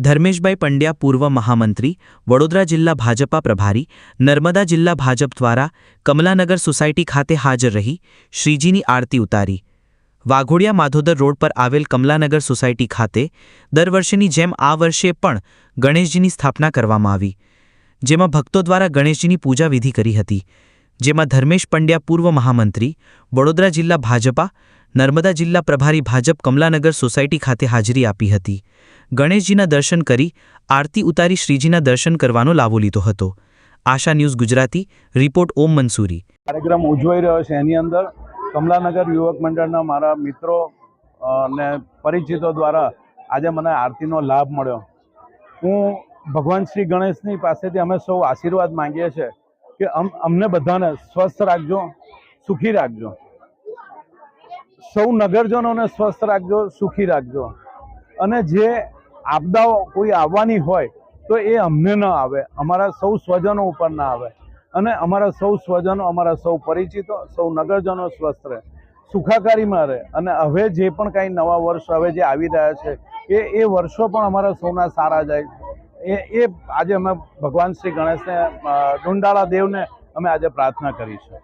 ધર્મેશભાઈ પંડ્યા પૂર્વ મહામંત્રી, વડોદરા જિલ્લા ભાજપા પ્રભારી, નર્મદા જિલ્લા ભાજપ દ્વારા કમલાનગર સોસાયટી ખાતે હાજર રહી, શ્રીજીની આરતી ઉતારી. વાઘોડિયા માધોદર રોડ પર આવેલ કમલાનગર સોસાયટી ખાતે દર વર્ષેની જેમ આ વર્ષે પણ ગણેશજીની સ્થાપના કરવામાં આવી, જેમાં ભક્તો દ્વારા ગણેશજીની પૂજા વિધિ કરી હતી. જેમાં ધર્મેશ પંડ્યા પૂર્વ મહામંત્રી, વડોદરા જિલ્લા ભાજપા, નર્મદા જિલ્લા પ્રભારી ભાજપ કમલાનગર સોસાયટી ખાતે હાજરી આપી હતી. ગણેશજીના દર્શન કરી આરતી ઉતારી શ્રીજીના દર્શન કરવાનો લાવો લીધો હતો. Asha news Gujarati, report Om Mansuri. કાર્યક્રમ ઉજવાઈ રહ્યો છે. એની અંદર કમલાનગર યુવક મંડળના મારા મિત્રો અને પરિચિતો દ્વારા આજે મને આરતીનો લાભ મળ્યો. હું ભગવાન શ્રી ગણેશની પાસેથી અમે સૌ આશીર્વાદ માંગીએ છીએ કે અમ, અમને બધાને સ્વસ્થ રાખજો, સુખી રાખજો. સૌ નગરજનોને સ્વસ્થ રાખજો, સુખી રાખજો. અને જે આપદાઓ કોઈ આવવાની હોય તો એ અમને ન આવે. અમારા સૌ સ્વજનો ઉપર ના આવે. અને અમારા સૌ સ્વજનો અમારા સૌ પરિચિતો, સૌ નગરજનો સ્વસ્થ રહે. સુખાકારીમાં રહે. અને હવે જે પણ કાંઈ નવા વર્ષ હવે જે આવી રહ્યા છે, એ એ વર્ષો પણ અમારા સૌના સારા જાય. એ એ આજે અમે ભગવાન શ્રી ગણેશને ડુંડાળા દેવને અમે આજે પ્રાર્થના કરી છે